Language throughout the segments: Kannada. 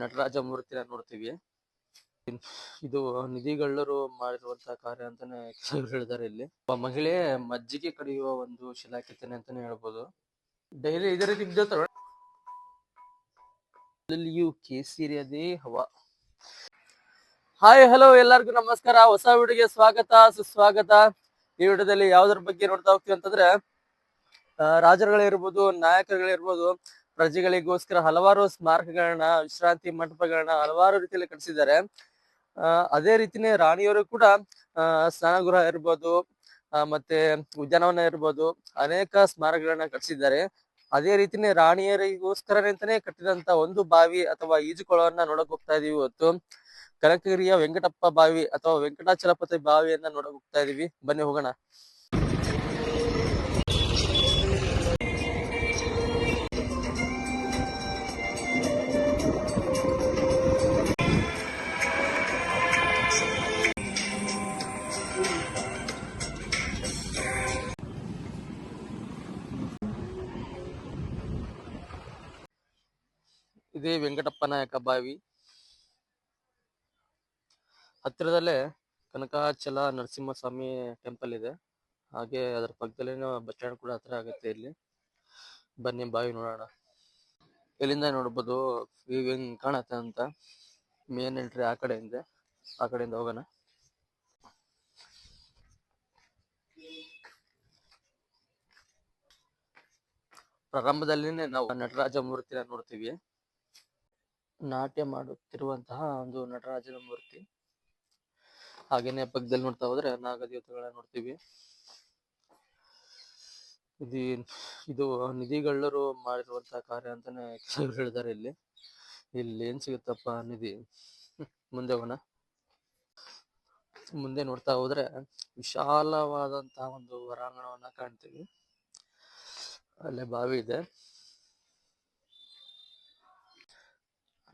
ನಟರಾಜ ಮೂರ್ತಿನ ನೋಡ್ತೀವಿ. ಇದು ನಿಧಿಗಳ್ಳರು ಮಾಡಿರುವಂತಹ ಕಾರ್ಯ ಅಂತಾನೆ ಕೆಲವರು ಹೇಳಿದ್ದಾರೆ ಇಲ್ಲಿ. ಒಬ್ಬ ಮಹಿಳೆ ಮಜ್ಜಿಗೆ ಕಡಿಯುವ ಒಂದು ಶಿಲಾಕೆತ್ತನೆ ಅಂತಾನೆ ಹೇಳ್ಬೋದು. ಡೈಲಿ ಇದೇ ರೀತಿ ಬಿದ್ದೋತಾರ ಅಲ್ಲಿಯೂ ಕೇಸರಿಯದೇ ಹವಾ. ಹಾಯ್ ಹಲೋ ಎಲ್ಲರಿಗೂ ನಮಸ್ಕಾರ. ಹೊಸ ವಿಡಿಯೋಗೆ ಸ್ವಾಗತ, ಸುಸ್ವಾಗತ. ಈ ವಿಡಿಯೋದಲ್ಲಿ ಯಾವ್ದ್ರ ಬಗ್ಗೆ ನೋಡ್ತಾ ಹೋಗ್ತೀವಿ ಅಂತಂದ್ರೆ ರಾಜರುಗಳಿರ್ಬೋದು ನಾಯಕರುಗಳಿರ್ಬೋದು ಪ್ರಜೆಗಳಿಗೋಸ್ಕರ ಹಲವಾರು ಸ್ಮಾರಕಗಳನ್ನ, ವಿಶ್ರಾಂತಿ ಮಂಟಪಗಳನ್ನ ಹಲವಾರು ರೀತಿಯಲ್ಲಿ ಕಟ್ಟಿಸಿದ್ದಾರೆ. ಅದೇ ರೀತಿನೇ ರಾಣಿಯವರು ಕೂಡ ಸ್ನಾನಗೃಹ ಇರ್ಬೋದು ಮತ್ತೆ ಉದ್ಯಾನವನ ಇರ್ಬೋದು, ಅನೇಕ ಸ್ಮಾರಕಗಳನ್ನ ಕಟ್ಟಿಸಿದ್ದಾರೆ. ಅದೇ ರೀತಿನೇ ರಾಣಿಯರಿಗೋಸ್ಕರನೇ ಕಟ್ಟಿದಂತ ಒಂದು ಬಾವಿ ಅಥವಾ ಈಜುಕೊಳವನ್ನ ನೋಡಕ್ ಹೋಗ್ತಾ ಇದೀವಿ ಇವತ್ತು. ಕನಕಗಿರಿಯ ವೆಂಕಟಪ್ಪ ಬಾವಿ ಅಥವಾ ವೆಂಕಟಾಚಲಪತಿ ಬಾವಿಯನ್ನ ನೋಡಕ್ ಹೋಗ್ತಾ ಇದೀವಿ. ಬನ್ನಿ ಹೋಗೋಣ. ಇದೇ ವೆಂಕಟಪ್ಪ ನಾಯಕ ಬಾವಿ. ಹತ್ತಿರದಲ್ಲೇ ಕನಕಾಚಲ ನರಸಿಂಹಸ್ವಾಮಿ ಟೆಂಪಲ್ ಇದೆ. ಹಾಗೆ ಅದರ ಪಕ್ಕದಲ್ಲೇ ಬಸ್ ಕೂಡ ಹತ್ರ ಆಗುತ್ತೆ ಇಲ್ಲಿ. ಬನ್ನಿ ಬಾವಿ ನೋಡೋಣ. ಇಲ್ಲಿಂದ ನೋಡ್ಬೋದು ವ್ಯೂ ಹೆಂಗ್ ಕಾಣತ್ತೆ ಅಂತ. ಮೇನ್ ಎಂಟ್ರಿ ಆ ಕಡೆಯಿಂದ ಆ ಕಡೆಯಿಂದ ಹೋಗೋಣ. ಪ್ರಾರಂಭದಲ್ಲಿನೇ ನಾವು ನಟರಾಜ ಮೂರ್ತಿನ ನೋಡ್ತೀವಿ. ನಾಟ್ಯ ಮಾಡುತ್ತಿರುವಂತಹ ಒಂದು ನಟರಾಜನ ಮೂರ್ತಿ. ಹಾಗೇನೆ ಪಕ್ಕದಲ್ಲಿ ನೋಡ್ತಾ ಹೋದ್ರೆ ನಾಗದೇವತೆಗಳನ್ನ ನೋಡ್ತೀವಿ. ಇದು ಇದು ನಿಧಿಗಳ್ಳರು ಮಾಡಿರುವಂತಹ ಕಾರ್ಯ ಅಂತಾನೆ ಕೆಲವರು ಹೇಳಿದ್ದಾರೆ ಇಲ್ಲಿ. ಇಲ್ಲಿ ಏನ್ ಸಿಗುತ್ತಪ್ಪ ನಿಧಿ? ಮುಂದೆ ಹೋಗೋಣ. ಮುಂದೆ ನೋಡ್ತಾ ಹೋದ್ರೆ ವಿಶಾಲವಾದಂತಹ ಒಂದು ಹೊರಾಂಗಣವನ್ನ ಕಾಣ್ತೀವಿ. ಅಲ್ಲೇ ಬಾವಿ ಇದೆ.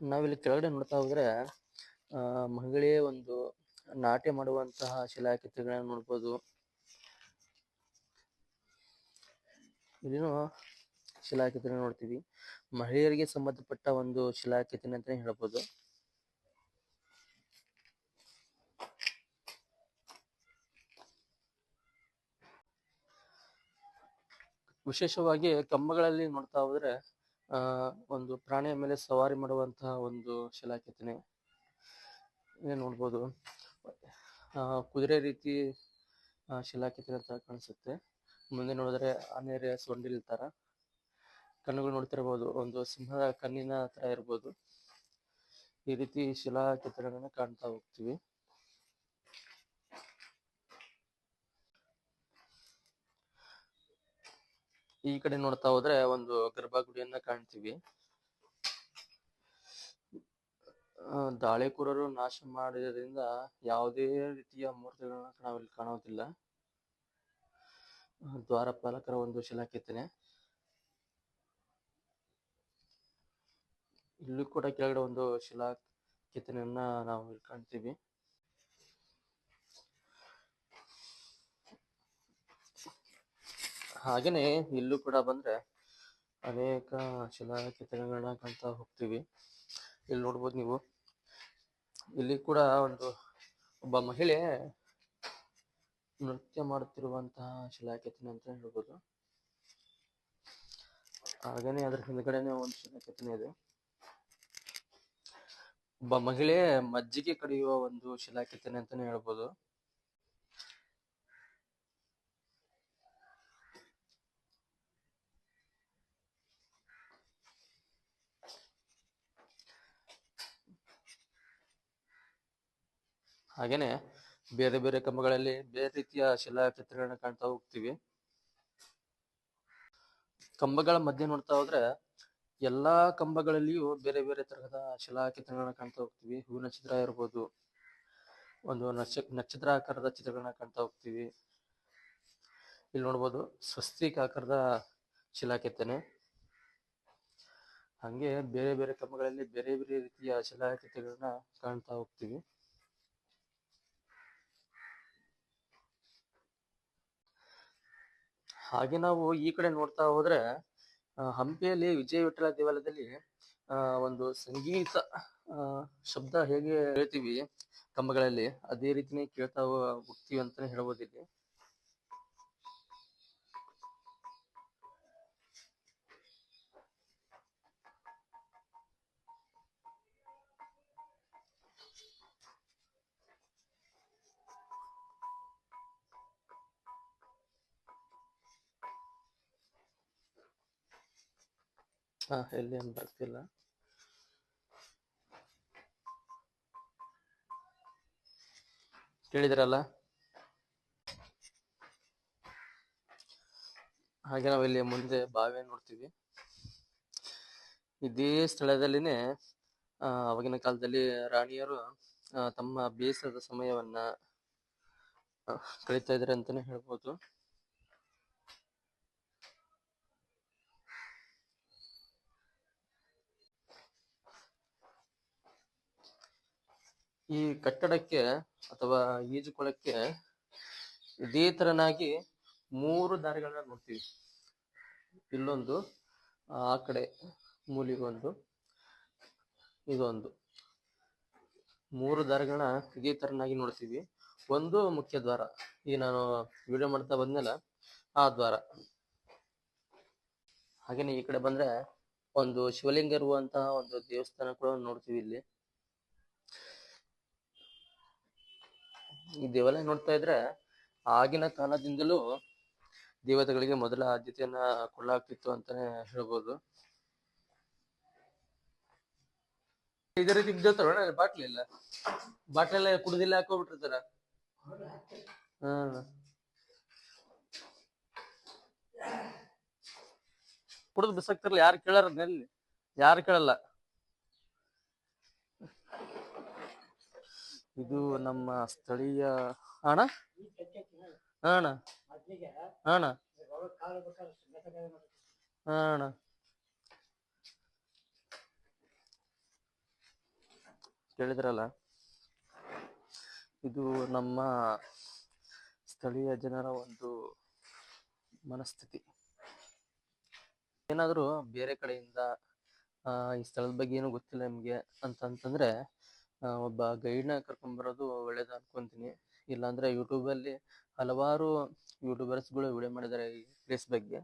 ನಾವಿಲ್ಲಿ ಕೆಳಗಡೆ ನೋಡ್ತಾ ಹೋದ್ರೆ, ಆ ಮಹಿಳೆ ಒಂದು ನಾಟಿ ಮಾಡುವಂತಹ ಶಿಲಾಕೃತಿಗಳನ್ನ ನೋಡ್ಬೋದು. ಇಲ್ಲಿನೂ ಶಿಲಾಕೃತಿನ ನೋಡ್ತೀವಿ. ಮಹಿಳೆಯರಿಗೆ ಸಂಬಂಧಪಟ್ಟ ಒಂದು ಶಿಲಾಕೃತಿನ ಅಂತಾನೆ ಹೇಳ್ಬೋದು. ವಿಶೇಷವಾಗಿ ಕಂಬಗಳಲ್ಲಿ ನೋಡ್ತಾ ಹೋದ್ರೆ ಒಂದು ಪ್ರಾಣಿಯ ಮೇಲೆ ಸವಾರಿ ಮಾಡುವಂತಹ ಒಂದು ಶಿಲಾಕೆತ್ತನೆ ನೋಡ್ಬೋದು? ಕುದುರೆ ರೀತಿ ಶಿಲಾ ಶಿಲಾಕೆತ್ತನೆ ಅಂತ ಕಾಣಿಸುತ್ತೆ. ಮುಂದೆ ನೋಡಿದ್ರೆ ಆನೆಯ ಸೊಂಡಿಲ್ ತರ ಕಣ್ಣುಗಳು ನೋಡ್ತಿರ್ಬೋದು. ಒಂದು ಸಿಂಹದ ಕಣ್ಣಿನ ತರ ಇರ್ಬೋದು. ಈ ರೀತಿ ಶಿಲಾ ಕೆತ್ತನೆಗಳನ್ನ ಕಾಣ್ತಾ ಹೋಗ್ತೀವಿ. ಈ ಕಡೆ ನೋಡ್ತಾ ಹೋದ್ರೆ ಒಂದು ಗರ್ಭಗುಡಿಯನ್ನ ಕಾಣ್ತೀವಿ. ದಾಳಿಕೋರರು ನಾಶ ಮಾಡಿದ್ರಿಂದ ಯಾವುದೇ ರೀತಿಯ ಮೂರ್ತಿಗಳನ್ನ ನಾವಿಲ್ಲಿ ಕಾಣೋದಿಲ್ಲ. ದ್ವಾರಪಾಲಕರ ಒಂದು ಶಿಲಾಕೆತ್ತನೆ ಇಲ್ಲೂ ಕೂಡ ಕೆಳಗಡೆ ಒಂದು ಶಿಲಾ ಕೆತ್ತನೆಯನ್ನ ನಾವು ಇಲ್ಲಿ ಕಾಣ್ತೀವಿ. ಹಾಗೇನೆ ಇಲ್ಲೂ ಕೂಡ ಬಂದ್ರೆ ಅನೇಕ ಶಿಲಾಕೆತ್ತನೆಗಳನ್ನ ಕಾಣ್ತಾ ಹೋಗ್ತೀವಿ. ಇಲ್ಲಿ ನೋಡ್ಬೋದು ನೀವು. ಇಲ್ಲಿ ಕೂಡ ಒಂದು ಒಬ್ಬ ಮಹಿಳೆ ನೃತ್ಯ ಮಾಡುತ್ತಿರುವಂತಹ ಶಿಲಾಕೆತ್ತನೆ ಅಂತ ಹೇಳ್ಬೋದು. ಹಾಗೇನೆ ಅದ್ರ ಹಿಂದ್ಗಡೆನೆ ಒಂದು ಶಿಲಾಕೆತ್ತನೆ ಇದೆ. ಒಬ್ಬ ಮಹಿಳೆ ಮಜ್ಜಿಗೆ ಕಡಿಯುವ ಒಂದು ಶಿಲಾಕೆತ್ತನೆ ಅಂತಾನೆ ಹೇಳ್ಬೋದು. ಹಾಗೇನೆ ಬೇರೆ ಬೇರೆ ಕಂಬಗಳಲ್ಲಿ ಬೇರೆ ರೀತಿಯ ಶಿಲಾಕೃತಿಗಳನ್ನ ಕಾಣ್ತಾ ಹೋಗ್ತೀವಿ. ಕಂಬಗಳ ಮಧ್ಯೆ ನೋಡ್ತಾ ಹೋದ್ರೆ ಎಲ್ಲಾ ಕಂಬಗಳಲ್ಲಿಯೂ ಬೇರೆ ಬೇರೆ ತರಹದ ಶಿಲಾಕೃತಿಗಳನ್ನ ಕಾಣ್ತಾ ಹೋಗ್ತೀವಿ. ಹೂವಿನ ಚಿತ್ರ ಇರ್ಬೋದು, ಒಂದು ನಕ್ಷ ನಕ್ಷತ್ರ ಆಕಾರದ ಚಿತ್ರಗಳನ್ನ ಕಾಣ್ತಾ ಹೋಗ್ತೀವಿ. ಇಲ್ಲಿ ನೋಡ್ಬೋದು ಸ್ವಸ್ತಿಕ ಆಕಾರದ ಶಿಲಾಕೆತ್ತನೆ ಹಂಗೆ ಬೇರೆ ಬೇರೆ ಕಂಬಗಳಲ್ಲಿ ಬೇರೆ ಬೇರೆ ರೀತಿಯ ಶಿಲಾಕೃತಿಗಳನ್ನ ಕಾಣ್ತಾ ಹೋಗ್ತೀವಿ. ಹಾಗೆ ನಾವು ಈ ಕಡೆ ನೋಡ್ತಾ ಹೋದ್ರೆ ಹಂಪಿಯಲ್ಲಿ ವಿಜಯ ವಿಠಲ ದೇವಾಲಯದಲ್ಲಿ ಒಂದು ಸಂಗೀತ ಶಬ್ದ ಹೇಗೆ ಹೇಳ್ತೀವಿ, ಕಂಬಗಳಲ್ಲಿ, ಅದೇ ರೀತಿನೇ ಕೇಳ್ತಾ ಹೋಗ್ತೀವಿ ಅಂತಾನೆ ಹೇಳ್ಬೋದು ಇಲ್ಲಿ. ಹಾ, ಎಲ್ಲಿ ಏನ್ ಬರ್ತಿಲ್ಲ ಕೇಳಿದ್ರಲ್ಲ? ಹಾಗೆ ನಾವು ಇಲ್ಲಿ ಮುಂದೆ ಬಾವಿ ನೋಡ್ತೀವಿ. ಇದೇ ಸ್ಥಳದಲ್ಲಿನೇ ಅವಾಗಿನ ಕಾಲದಲ್ಲಿ ರಾಣಿಯರು ತಮ್ಮ ಬೇಸರದ ಸಮಯವನ್ನ ಕಳೀತಾ ಇದ್ದಾರೆ ಅಂತಾನೆ ಹೇಳ್ಬೋದು. ಈ ಕಟ್ಟಡಕ್ಕೆ ಅಥವಾ ಈಜುಕೊಳಕ್ಕೆ ಇದೇ ತರನಾಗಿ ಮೂರು ದಾರಿಗಳನ್ನ ನೋಡ್ತೀವಿ. ಇಲ್ಲೊಂದು, ಆ ಕಡೆ ಮೂಲಿಗೊಂದು ಇದೊಂದು. ಮೂರು ದಾರಿಗಳನ್ನ ಇದೇ ತರನಾಗಿ ನೋಡ್ತೀವಿ. ಒಂದು ಮುಖ್ಯ ದ್ವಾರ. ಈ ನಾನು ವಿಡಿಯೋ ಮಾಡ್ತಾ ಬಂದ್ಮೇಲೆ ಆ ದ್ವಾರ. ಹಾಗೇನೆ ಈ ಕಡೆ ಬಂದ್ರೆ ಒಂದು ಶಿವಲಿಂಗ ಇರುವಂತಹ ಒಂದು ದೇವಸ್ಥಾನ ಕೂಡ ನೋಡ್ತೀವಿ ಇಲ್ಲಿ. ಈ ದೇವಾಲಯ ನೋಡ್ತಾ ಇದ್ರೆ ಆಗಿನ ಕಾಲದಿಂದಲೂ ದೇವತೆಗಳಿಗೆ ಮೊದಲ ಆದ್ಯತೆಯನ್ನ ಕೊಡಲಾಗ್ತಿತ್ತು ಅಂತಾನೆ ಹೇಳ್ಬೋದು. ಇದೇ ರೀತಿ ಇದ್ದೋತಾರ ಬಾಟ್ಲಿ ಇಲ್ಲ. ಬಾಟ್ಲೆಲ್ಲ ಕುಡ್ದಿಲ್ಲ ಹಾಕೋಬಿಟ್ಟಿರ್ತಾರ ಹ್ಮ್ ಕುಡಿದು ಬಿಸಾಕ್ತಾರಲ್ಲ ಯಾರು ಕೇಳಾರ ನೆಲ್ಲಿ ಯಾರು ಕೇಳಲ್ಲ. ಇದು ನಮ್ಮ ಸ್ಥಳೀಯ ಅಣ್ಣ? ಅಣ್ಣ. ಅಣ್ಣ. ಅಣ್ಣ. ಕೇಳಿದ್ರಲ್ಲ? ಇದು ನಮ್ಮ ಸ್ಥಳೀಯ ಜನರ ಒಂದು ಮನಸ್ಥಿತಿ. ಏನಾದರೂ ಬೇರೆ ಕಡೆಯಿಂದ ಈ ಸ್ಥಳದ ಬಗ್ಗೆ ಏನು ಗೊತ್ತಿಲ್ಲ ನಿಮ್ಗೆ ಅಂತ ಅಂತಂದ್ರೆ ಆ, ಒಬ್ಬ ಗೈಡ್ನ ಕರ್ಕೊಂಡ್ಬರೋದು ಒಳ್ಳೇದು ಅನ್ಕೊಂತೀನಿ. ಇಲ್ಲಾಂದ್ರೆ ಯೂಟ್ಯೂಬಲ್ಲಿ ಹಲವಾರು ಯೂಟ್ಯೂಬರ್ಸ್ಗಳು ವಿಡಿಯೋ ಮಾಡಿದ್ದಾರೆ ಈ ಪ್ಲೇಸ್ ಬಗ್ಗೆ.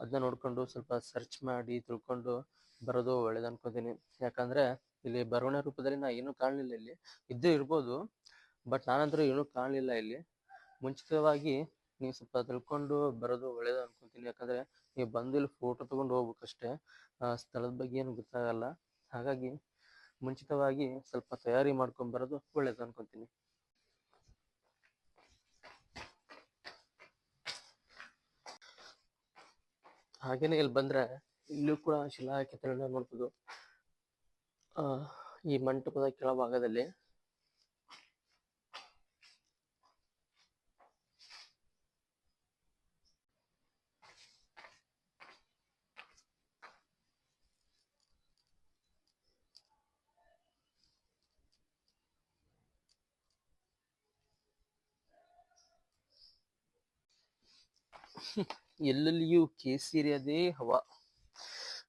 ಅದನ್ನ ನೋಡ್ಕೊಂಡು ಸ್ವಲ್ಪ ಸರ್ಚ್ ಮಾಡಿ ತಿಳ್ಕೊಂಡು ಬರೋದು ಒಳ್ಳೇದು ಅನ್ಕೊಂತೀನಿ. ಯಾಕಂದ್ರೆ ಇಲ್ಲಿ ಬರವಣಿಗೆ ರೂಪದಲ್ಲಿ ನಾ ಏನು ಕಾಣಲಿಲ್ಲ ಇಲ್ಲಿ. ಇದ್ದೇ ಇರ್ಬೋದು, ಬಟ್ ನಾನಂತರೂ ಏನು ಕಾಣಲಿಲ್ಲ ಇಲ್ಲಿ. ಮುಂಚಿತವಾಗಿ ನೀವು ಸ್ವಲ್ಪ ತಿಳ್ಕೊಂಡು ಬರೋದು ಒಳ್ಳೇದು ಅನ್ಕೊಂತೀನಿ. ಯಾಕಂದ್ರೆ ನೀವು ಬಂದು ಇಲ್ಲಿ ಫೋಟೋ ತಗೊಂಡು ಹೋಗ್ಬೇಕಷ್ಟೇ. ಸ್ಥಳದ ಬಗ್ಗೆ ಏನು ಗೊತ್ತಾಗಲ್ಲ. ಹಾಗಾಗಿ ಮುಂಚಿತವಾಗಿ ಸ್ವಲ್ಪ ತಯಾರಿ ಮಾಡ್ಕೊಂಡ್ ಬರೋದು ಒಳ್ಳೇದು ಅನ್ಕೊಂತೀನಿ. ಹಾಗೇನೆ ಇಲ್ಲಿ ಬಂದ್ರೆ ಇಲ್ಲೂ ಕೂಡ ಶಿಲಾ ಕೆತ್ತನೆ ನೋಡ್ಬೋದು. ಆ, ಈ ಮಂಟಪದ ಕೆಳಭಾಗದಲ್ಲಿ ಎಲ್ಲೆಲ್ಲಿಯೂ ಕೇಸರಿಯದೇ ಹವ.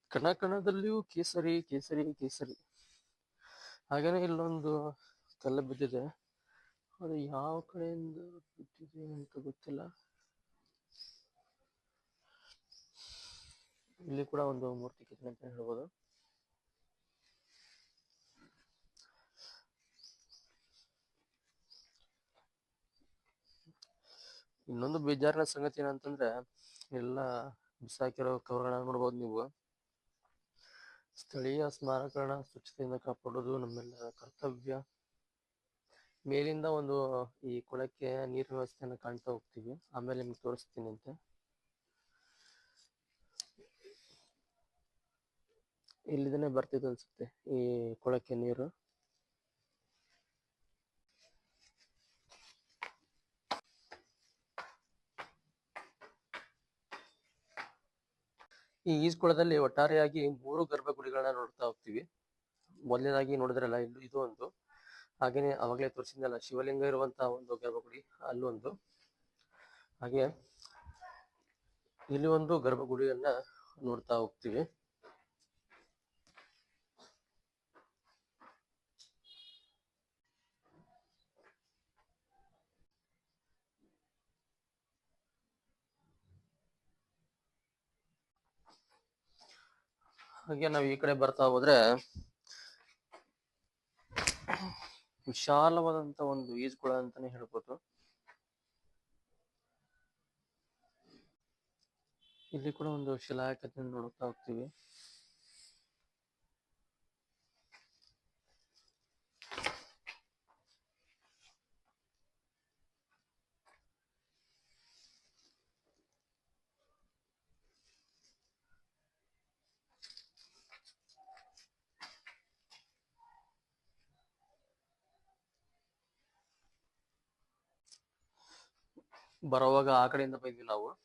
ಕಣ ಕಣದಲ್ಲಿಯೂ ಕೇಸರಿ ಕೇಸರಿ ಕೇಸರಿ. ಹಾಗೇನೆ ಇಲ್ಲೊಂದು ಕಲ್ಲು ಬಿದ್ದಿದೆ. ಅದು ಯಾವ ಕಡೆಯಿಂದ ಬಿದ್ದಿದೆ ಅಂತ ಗೊತ್ತಿಲ್ಲ. ಇಲ್ಲಿ ಕೂಡ ಒಂದು ಮೂರ್ತಿ ಕೆತ್ತನೆ ಅಂತ ಹೇಳ್ಬೋದು. ಇನ್ನೊಂದು ಬೇಜಾರಿನ ಸಂಗತಿ ಏನಂತಂದ್ರೆ, ಎಲ್ಲ ಬಿಸಾಕಿರೋ ಕವರ್ಗಳನ್ನ ನೋಡ್ಬೋದು ನೀವು. ಸ್ಥಳೀಯ ಸ್ಮಾರಕಗಳನ್ನ ಸ್ವಚ್ಛತೆಯಿಂದ ಕಾಪಾಡೋದು ನಮ್ಮೆಲ್ಲರ ಕರ್ತವ್ಯ. ಮೇಲಿಂದ ಒಂದು, ಈ ಕೊಳಕ್ಕೆ ನೀರಿನ ವ್ಯವಸ್ಥೆಯನ್ನು ಕಾಣ್ತಾ ಹೋಗ್ತೀವಿ. ಆಮೇಲೆ ನಿಮ್ಗೆ ತೋರಿಸ್ತೀನಿ ಅಂತ. ಇಲ್ಲಿದನೆ ಬರ್ತಿತ್ತು ಅನ್ಸುತ್ತೆ, ಈ ಕೊಳಕ್ಕೆ ನೀರು. ಈ ಈಜ್ಕೊಳದಲ್ಲಿ ಒಟ್ಟಾರೆಯಾಗಿ ಮೂರು ಗರ್ಭಗುಡಿಗಳನ್ನ ನೋಡ್ತಾ ಹೋಗ್ತೀವಿ. ಮೊದಲನೇದಾಗಿ ನೋಡಿದ್ರಲ್ಲ, ಇಲ್ಲಿ ಇದು ಒಂದು. ಹಾಗೇನೆ ಅವಾಗಲೇ ತೋರಿಸಿದ್ನಲ್ಲ, ಶಿವಲಿಂಗ ಇರುವಂತಹ ಒಂದು ಗರ್ಭಗುಡಿ ಅಲ್ಲೊಂದು ಹಾಗೆ ಇಲ್ಲಿ ಒಂದು ಗರ್ಭಗುಡಿಯನ್ನ ನೋಡ್ತಾ ಹೋಗ್ತೀವಿ. ಹಾಗೆ ನಾವು ಈ ಕಡೆ ಬರ್ತಾ ಹೋದ್ರೆ ವಿಶಾಲವಾದಂತ ಒಂದು ಈಜುಕೊಳ ಅಂತಾನೆ ಹೇಳ್ಬೋದು. ಇಲ್ಲಿ ಕೂಡ ಒಂದು ಶಿಲಾಯಕತೆ ನೋಡ್ತಾ ಹೋಗ್ತೀವಿ. ಬರೋವಾಗ ಆ ಕಡೆಯಿಂದ ಬಂದ್ವಿ ನಾವು.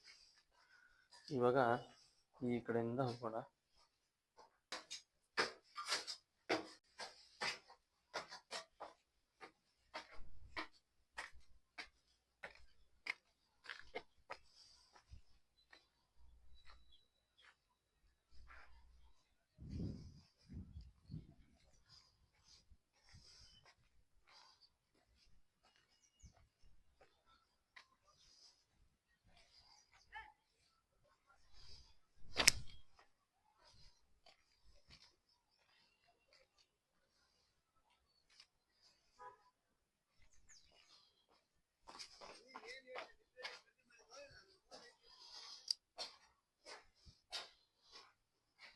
ಇವಾಗ ಈ ಕಡೆಯಿಂದ ಹೋಗೋಣ.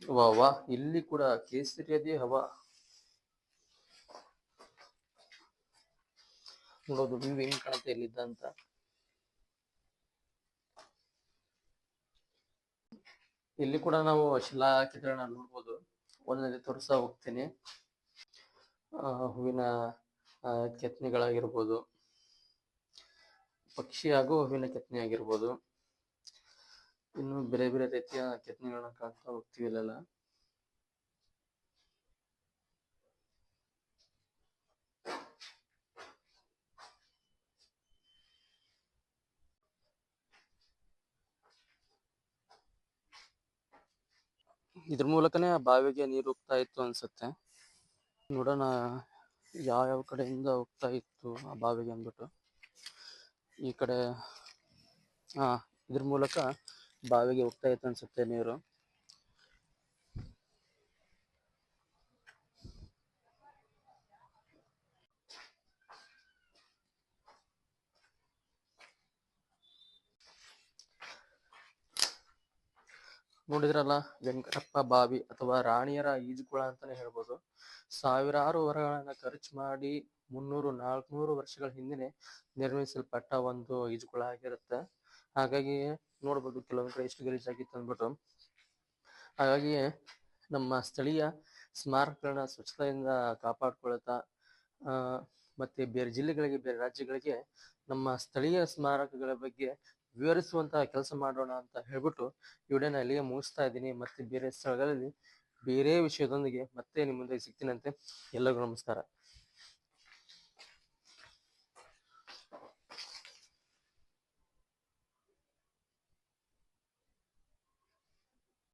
ವಾ ವಾ. ಇಲ್ಲಿ ಕೂಡ ಕೇಸರಿಯದೇ ಹವಾ. ನೋಡೋದು ವ್ಯೂ ಹೆಂಗ್ ಕಾಣುತ್ತೆ ಇಲ್ಲಿದ್ದ ಅಂತ. ಇಲ್ಲಿ ಕೂಡ ನಾವು ಶಿಲಾ ಚಿತ್ರಣ ನೋಡ್ಬೋದು. ಒಂದೊಂದೇ ತೋರಿಸ್ತಾ ಹೋಗ್ತೀನಿ. ಹೂವಿನ ಕೆತ್ತನೆಗಳಾಗಿರ್ಬೋದು ಪಕ್ಷಿ ಹಾಗೂ ಹೂವಿನ ಕೆತ್ತನೆ ಆಗಿರ್ಬೋದು ಇನ್ನು ಬೇರೆ ಬೇರೆ ರೀತಿಯ ಕೆತ್ತನೆಗಳನ್ನ ಕಾಣ್ತಾ ಹೋಗ್ತೀವಿ ಇಲ್ಲೆಲ್ಲ ಇದ್ರ ಮೂಲಕನೇ ಆ ಬಾವಿಗೆ ನೀರು ಹೋಗ್ತಾ ಇತ್ತು ಅನ್ಸುತ್ತೆ. ನೋಡೋಣ ಯಾವ ಯಾವ ಕಡೆಯಿಂದ ಹೋಗ್ತಾ ಇತ್ತು ಆ ಬಾವಿಗೆ ಅಂದ್ಬಿಟ್ಟು. ಈ ಕಡೆ, ಆ, ಇದ್ರ ಮೂಲಕ ಬಾವಿಗೆ ಹೋಗ್ತಾ ಇತ್ತು ಅನ್ಸುತ್ತೆ ನೀರು. ನೋಡಿದ್ರಲ್ಲ, ವೆಂಕಟಪ್ಪ ಬಾವಿ ಅಥವಾ ರಾಣಿಯರ ಈಜುಕುಳ ಅಂತಾನೆ ಹೇಳ್ಬೋದು. ಸಾವಿರಾರು ವರಗಳನ್ನ ಖರ್ಚು ಮಾಡಿ ಮುನ್ನೂರು, ನಾಲ್ಕುನೂರು ವರ್ಷಗಳ ಹಿಂದೆನೆ ನಿರ್ಮಿಸಲ್ಪಟ್ಟ ಒಂದು ಈಜುಕೊಳ ಆಗಿರುತ್ತೆ. ಹಾಗಾಗಿ ನೋಡ್ಬೋದು ಕೆಲವೊಂದು ಕಡೆ ಎಷ್ಟು ಗಲೀಜಾಗಿತ್ತು ಅಂದ್ಬಿಟ್ಟು. ಹಾಗಾಗಿ ನಮ್ಮ ಸ್ಥಳೀಯ ಸ್ಮಾರಕಗಳನ್ನ ಸ್ವಚ್ಛತೆಯಿಂದ ಕಾಪಾಡ್ಕೊಳ್ತಾ ಮತ್ತೆ ಬೇರೆ ಜಿಲ್ಲೆಗಳಿಗೆ, ಬೇರೆ ರಾಜ್ಯಗಳಿಗೆ ನಮ್ಮ ಸ್ಥಳೀಯ ಸ್ಮಾರಕಗಳ ಬಗ್ಗೆ ವಿವರಿಸುವಂತಹ ಕೆಲಸ ಮಾಡೋಣ ಅಂತ ಹೇಳ್ಬಿಟ್ಟು ಇವಡೇ ವಿಡಿಯೋನ ಅಲ್ಲಿಗೆ ಮುಗಿಸ್ತಾ ಇದ್ದೀನಿ. ಮತ್ತೆ ಬೇರೆ ಸ್ಥಳಗಳಲ್ಲಿ ಬೇರೆ ವಿಷಯದೊಂದಿಗೆ ಮತ್ತೆ ನಿಮ್ಮ ಮುಂದೆ ಸಿಗ್ತೀನಂತೆ. ಎಲ್ಲರಿಗೂ ನಮಸ್ಕಾರ.